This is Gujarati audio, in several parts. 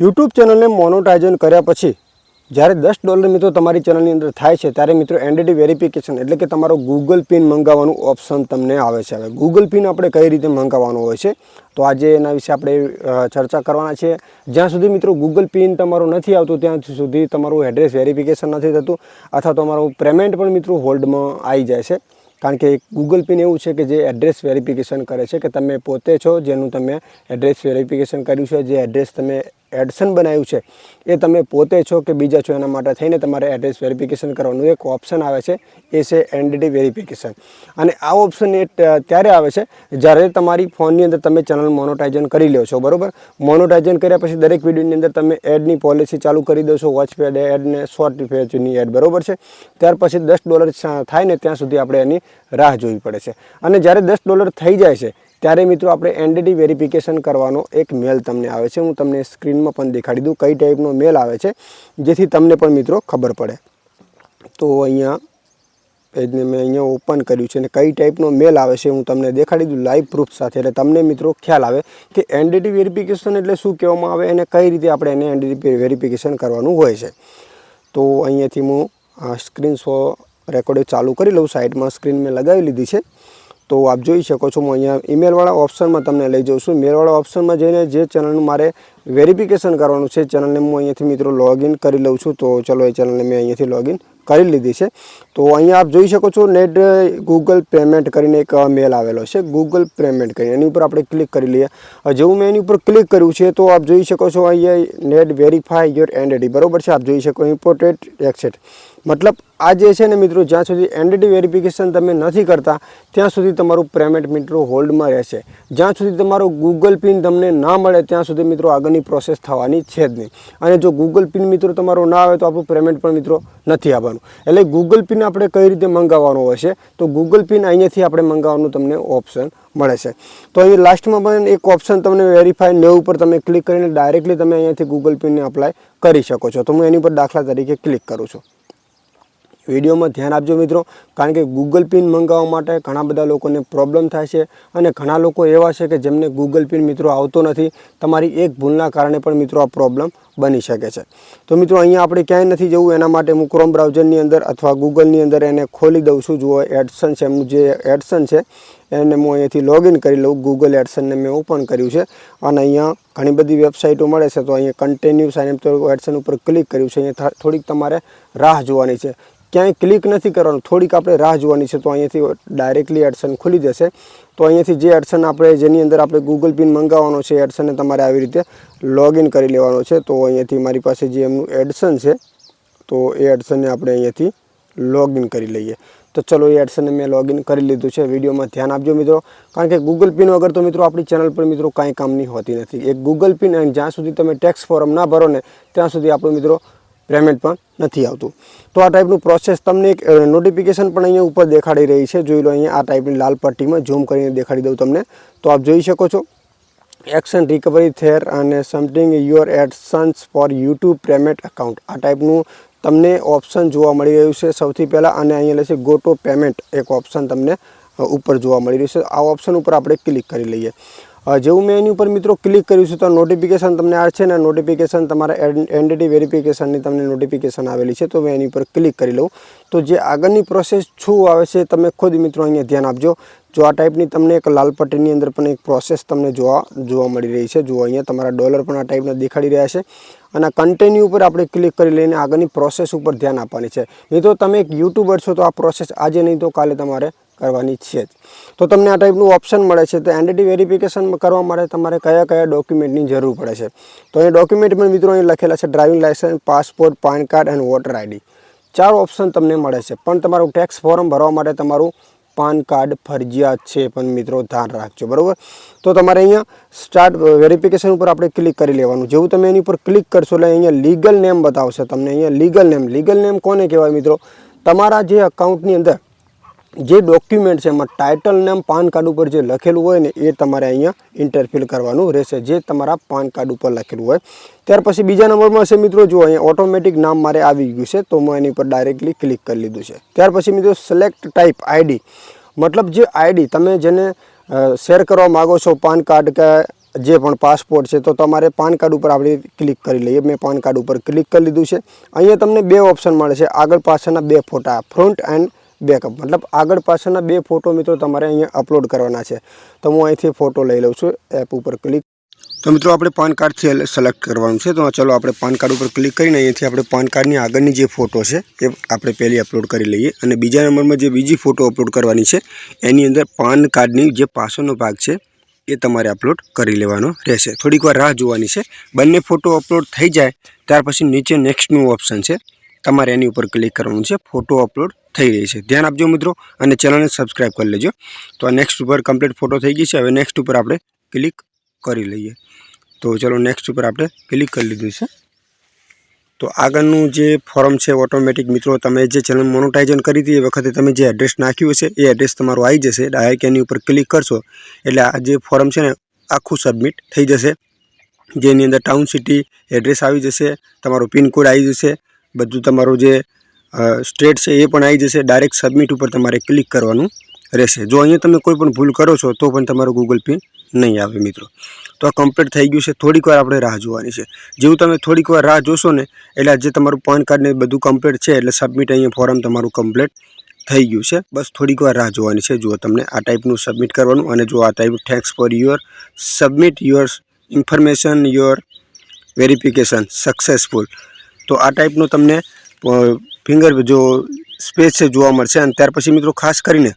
યુટ્યુબ ચેનલને મોનોટાઇઝન કર્યા પછી, જ્યારે દસ ડોલર મિત્રો તમારી ચેનલની અંદર થાય છે, ત્યારે મિત્રો એનડીટી વેરિફિકેશન એટલે કે તમારો ગૂગલ પિન મંગાવવાનું ઓપ્શન તમને આવે છે. હવે ગૂગલ પિન આપણે કઈ રીતે મંગાવવાનું હોય છે, તો આજે એના વિશે આપણે ચર્ચા કરવાના છે જ્યાં સુધી મિત્રો ગૂગલ પિન તમારું નથી આવતું, ત્યાં સુધી તમારું એડ્રેસ વેરિફિકેશન નથી થતું, અથવા તમારું પેમેન્ટ પણ મિત્રો હોલ્ડમાં આવી જાય છે. કારણ કે ગૂગલ પિન એવું છે કે જે એડ્રેસ વેરિફિકેશન કરે છે, કે તમે પોતે છો જેનું તમે એડ્રેસ વેરિફિકેશન કર્યું છે, જે એડ્રેસ તમે એડસન બનાવ્યું છે. એ તમે પોતે છો કે બીજા છો એના માટે થઈને તમારે એડ્રેસ વેરિફિકેશન કરવાનું એક ઓપ્શન આવે છે. એ છે એનડીટી વેરિફિકેશન અને આ ઓપ્શન એ ત્યારે આવે છે જ્યારે તમારી ફોનની અંદર તમે ચેનલ મોનોટાઇઝન કરી લો છો, બરોબર? મોનોટાઇઝન કર્યા પછી દરેક વિડીયોની અંદર તમે એડની પોલિસી ચાલુ કરી દો છો વોચ પેડ એડ ને શોર્ટ પેજની એડ બરોબર છે? ત્યાર પછી દસ ડોલર થાય ને ત્યાં સુધી આપણે એની રાહ જોવી પડે છે. અને જ્યારે દસ ડોલર થઈ જાય છે, ત્યારે મિત્રો આપણે એનડીટી વેરિફિકેશન કરવાનો એક મેલ તમને આવે છે. હું તમને સ્ક્રીનમાં પણ દેખાડી દઉં કઈ ટાઈપનો મેલ આવે છે, જેથી તમને પણ મિત્રો ખબર પડે. તો અહીંયા પેજને મેં અહીંયા ઓપન કર્યું છે અને કઈ ટાઈપનો મેલ આવે છે હું તમને દેખાડી દઉં લાઈવ પ્રૂફ સાથે. એટલે તમને મિત્રો ખ્યાલ આવે કે એનડીટી વેરિફિકેશન એટલે શું કહેવામાં આવે અને કઈ રીતે આપણે એને એનડીટી વેરિફિકેશન કરવાનું હોય છે. તો અહીંયાથી હું સ્ક્રીન શો રેકોર્ડ ચાલુ કરી લઉં. સાઈડમાં સ્ક્રીન મેં લગાવી લીધી છે. તો આપ જોઈ શકો છો, હું અહીંયા ઈમેલવાળા ઓપ્શનમાં તમને લઈ જાઉં છું. મેલવાળા ઓપ્શનમાં જઈને જે ચેનલનું મારે વેરિફિકેશન કરવાનું છે ચેનલને હું અહીંયાથી મિત્રો લોગિન કરી લઉં છું. તો ચલો, એ ચેનલને મેં અહીંયાથી લોગિન કરી લીધી છે. તો અહીંયા આપ જોઈ શકો છો નેટ ગૂગલ પેમેન્ટ કરીને એક મેલ આવેલો છે. ગૂગલ પેમેન્ટ કરીને. એની ઉપર આપણે ક્લિક કરી લઈએ. જેવું મેં એની ઉપર ક્લિક કર્યું છે, તો આપ જોઈ શકો છો, અહીંયા નેટ વેરીફાય યોર એન્ડિટી બરોબર છે? આપ જોઈ શકો ઇમ્પોર્ટેડ એક્સેટ મતલબ આ જે છે ને મિત્રો, જ્યાં સુધી એન્ડિટી વેરિફિકેશન તમે નથી કરતા, ત્યાં સુધી તમારું પેમેન્ટ મિત્રો હોલ્ડમાં રહેશે. જ્યાં સુધી તમારો ગૂગલ પિન તમને ના મળે, ત્યાં સુધી મિત્રો આગળની પ્રોસેસ થવાની છે જ નહીં. અને જો ગૂગલ પિન મિત્રો તમારો ના આવે, તો આપણું પેમેન્ટ પણ મિત્રો નથી આવવાનું. એટલે ગૂગલ પિન આપણે કઈ રીતે મંગાવવાનું હશે તો ગૂગલ પિન અહીંયાથી આપણે મંગાવવાનું તમને ઓપ્શન મળે છે. તો અહીં લાસ્ટમાં પણ એક ઓપ્શન તમને વેરીફાઈ ને ઉપર તમે ક્લિક કરીને ડાયરેક્ટલી તમે અહીંયાથી ગૂગલ પિનને અપ્લાય કરી શકો છો. તો હું એની પર દાખલા તરીકે ક્લિક કરું છું. વિડીયોમાં ધ્યાન આપજો મિત્રો, કારણ કે ગૂગલ પિન મંગાવવા માટે ઘણા બધા લોકોને પ્રોબ્લેમ થાય છે અને ઘણા લોકો એવા છે કે જેમને ગૂગલ પિન મિત્રો આવતો નથી. તમારી એક ભૂલના કારણે પણ મિત્રો આ પ્રોબ્લેમ બની શકે છે. તો મિત્રો અહીંયા આપણે ક્યાંય નથી જવું, એના માટે હું ક્રોમ બ્રાઉઝરની અંદર અથવા ગૂગલની અંદર એને ખોલી દઉં છું. જુઓ એડસન છે, એમનું જે એડસન છે, એને હું અહીંયાથી લોગિન કરી લઉં. ગૂગલ એડસનને મેં ઓપન કર્યું છે. અને અહીંયા ઘણી બધી વેબસાઇટો મળે છે. તો અહીંયા કન્ટિન્યુ સાઇન એપ એડસન ઉપર ક્લિક કર્યું છે. અહીંયા થોડીક તમારે રાહ જોવાની છે. ક્યાંય ક્લિક નથી કરવાનું. થોડીક આપણે રાહ જોવાની છે, તો અહીંયાથી ડાયરેક્ટલી એડસન ખુલી જશે. તો અહીંયાથી જે એડસન આપણે, જેની અંદર આપણે ગૂગલ પિન મંગાવવાનો છે એડસનને તમારે આવી રીતે લોગિન કરી લેવાનો છે. તો અહીંયાથી મારી પાસે જે એમનું એડસન છે, તો એ એડસનને આપણે અહીંયાથી લોગિન કરી લઈએ. તો ચલો, એ એડસનને મેં લોગિન કરી લીધું છે. વિડીયોમાં ધ્યાન આપજો મિત્રો. કારણ કે ગૂગલ પિન વગર તો મિત્રો આપણી ચેનલ પર મિત્રો કાંઈ કામની હોતી નથી. એક ગૂગલ પિન અને જ્યાં સુધી તમે ટેક્સ ફોરમ ના ભરો ને ત્યાં સુધી આપણું મિત્રો પેમેન્ટ પણ નથી આવતું. તો આ ટાઈપનું પ્રોસેસ તમને એક નોટિફિકેશન પણ અહીંયા ઉપર દેખાડી રહી છે. જોઈ લો અહીંયા આ ટાઈપની લાલ પટ્ટીમાં ઝૂમ કરીને દેખાડી દઉં તમને. તો આપ જોઈ શકો છો. એક્શન રિકવરી થેર અને something your AdSense for YouTube payment account આ ટાઈપનું તમને ઓપ્શન જોવા મળી રહ્યું છે. સૌથી પહેલાં અને અહીંયા લેશે ગો ટુ પેમેન્ટ એક ઓપ્શન તમને ઉપર જોવા મળી રહ્યું છે. આ ઓપ્શન ઉપર આપણે ક્લિક કરી લઈએ. જેવું મેં એની ઉપર મિત્રો ક્લિક કર્યું છે, તો નોટિફિકેશન તમને આ છે ને નોટિફિકેશન તમારા એન્ટિટી વેરિફિકેશનની તમને નોટિફિકેશન આવેલી છે, તો મેં એની ઉપર ક્લિક કરી લઉં. તો જે આગળની પ્રોસેસ શું આવે છે, તમે ખુદ મિત્રો અહીંયા ધ્યાન આપજો. જો આ ટાઈપની તમને એક લાલ પટ્ટીની અંદર પણ એક પ્રોસેસ તમને જોવા જોવા મળી રહી છે. જુઓ અહીંયા તમારા ડોલર પણ આ ટાઈપના દેખાડી રહ્યા છે. અને કન્ટેન્યુ ઉપર આપણે ક્લિક કરી લઈને આગળની પ્રોસેસ ઉપર ધ્યાન આપવાની છે. મિત્રો, તમે એક યુટ્યુબર છો, તો આ પ્રોસેસ આજે નહીં તો કાલે તમારે કરવાની છે જ. તો તમને આ ટાઈપનું ઓપ્શન મળે છે. તો એન્ટિટી વેરિફિકેશન કરવા માટે તમારે કયા કયા ડોક્યુમેન્ટની જરૂર પડે છે. તો એ ડોક્યુમેન્ટ પણ મિત્રો અહીં લખેલા છે driving licence passport PAN card અને વોટર આઈડી ચાર ઓપ્શન તમને મળે છે. પણ તમારું ટેક્સ ફોર્મ ભરવા માટે તમારું પાન કાર્ડ ફરજિયાત છે. પણ મિત્રો ધ્યાન રાખજો, બરાબર? તો તમારે અહીંયા સ્ટાર્ટ વેરિફિકેશન ઉપર આપણે ક્લિક કરી લેવાનું. જેવું તમે એની ઉપર ક્લિક કરશો એટલે અહીંયા લીગલ નેમ બતાવશે તમને. અહીંયા લીગલ નેમ લીગલ નેમ કોને કહેવાય મિત્રો? તમારા જે અકાઉન્ટની અંદર જે ડોક્યુમેન્ટ છે, એમાં ટાઇટલ નામ પાન કાર્ડ ઉપર જે લખેલું હોય ને, એ તમારે અહીંયા ઇન્ટરફિલ કરવાનું રહેશે, જે તમારા પાન કાર્ડ ઉપર લખેલું હોય. ત્યાર પછી બીજા નંબરમાં છે મિત્રો, જો અહીંયા ઓટોમેટિક નામ મારે આવી ગયું છે, તો હું એની પર ડાયરેક્ટલી ક્લિક કરી લીધું છે. ત્યાર પછી મિત્રો સિલેક્ટ ટાઈપ આઈડી મતલબ જે આઈડી તમે જેને શેર કરવા માગો છો પાન કાર્ડ કે જે પણ પાસપોર્ટ છે, તો તમારે પાન કાર્ડ ઉપર આપણે ક્લિક કરી લઈએ. મેં પાન કાર્ડ ઉપર ક્લિક કરી લીધું છે. અહીંયા તમને બે ઓપ્શન મળે છે. આગળ પાછળના બે ફોટા ફ્રન્ટ એન્ડ બેકઅપ મતલબ આગળ પાછળના બે ફોટો મિત્રો તમારે અહીંયા અપલોડ કરવાના છે. તો હું અહીંથી ફોટો લઈ લઉં છું એપ ઉપર ક્લિક તો મિત્રો આપણે પાન કાર્ડથી સિલેક્ટ કરવાનું છે. તો ચલો આપણે પાન કાર્ડ ઉપર ક્લિક કરીને અહીંયાથી આપણે પાન કાર્ડની આગળની જે ફોટો છે, એ આપણે પહેલી અપલોડ કરી લઈએ. અને બીજા નંબરમાં જે બીજી ફોટો અપલોડ કરવાની છે, એની અંદર પાન કાર્ડની જે પાછળનો ભાગ છે, એ તમારે અપલોડ કરી લેવાનો રહેશે. થોડીક વાર રાહ જોવાની છે. બંને ફોટો અપલોડ થઈ જાય, ત્યાર પછી નીચે નેક્સ્ટનું ઓપ્શન છે. તમારે એની ઉપર ક્લિક કરવાનું છે ફોટો અપલોડ થઈ રહી છે. ધ્યાન આપજો મિત્રો અને ચેનલને સબસ્ક્રાઈબ કરી લેજો. તો આ નેક્સ્ટ ઉપર કમ્પ્લીટ ફોટો થઈ ગઈ છે. હવે નેક્સ્ટ ઉપર આપણે ક્લિક કરી લઈએ. તો ચલો નેક્સ્ટ ઉપર આપણે ક્લિક કરી લીધું છે. તો આગળનું જે ફોર્મ છે ઓટોમેટિક મિત્રો, તમે જે ચેનલ મોનોટાઇઝન કરી હતી, એ વખતે તમે જે એડ્રેસ નાખ્યું હશે, એ એડ્રેસ તમારું આવી જશે. ડાયરેક્ટ એની ઉપર ક્લિક કરશો, એટલે આ જે ફોર્મ છે ને, આખું સબમિટ થઈ જશે. જેની અંદર ટાઉન સિટી એડ્રેસ આવી જશે, તમારો પિનકોડ આવી જશે બધું તમારું જે સ્ટેટ છે એ પણ આવી જશે. ડાયરેક્ટ સબમિટ ઉપર તમારે ક્લિક કરવાનું રહેશે. જો અહીંયા તમે કોઈ પણ ભૂલ કરો છો તો પણ તમારો ગૂગલ પે નહીં આવે મિત્રો. તો આ કમ્પ્લીટ થઈ ગયું છે. થોડીક વાર આપણે રાહ જોવાની છે. જેવું તમે થોડીક વાર રાહ જોશો ને, એટલે જે તમારું પાન કાર્ડ ને બધું કમ્પ્લીટ છે, એટલે સબમિટ અહીંયા ફોર્મ તમારું કમ્પ્લીટ થઈ ગયું છે. બસ થોડીક વાર રાહ જોવાની છે. જુઓ તમને આ ટાઈપનું સબમિટ કરવાનું અને જો આ type thanks for your submit your information your verification successful તો આ ટાઈપનું તમને ફિંગર જો સ્પેસ છે જોવા મળશે. અને ત્યાર પછી મિત્રો ખાસ કરીને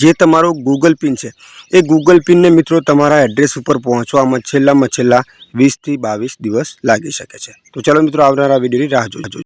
જે તમારો ગૂગલ પિન છે, એ ગૂગલ પિનને મિત્રો તમારા એડ્રેસ ઉપર પહોંચવામાં છેલ્લામાં છેલ્લા વીસથી બાવીસ દિવસ લાગી શકે છે. તો ચલો મિત્રો આવનારા વિડીયોની રાહ જોજો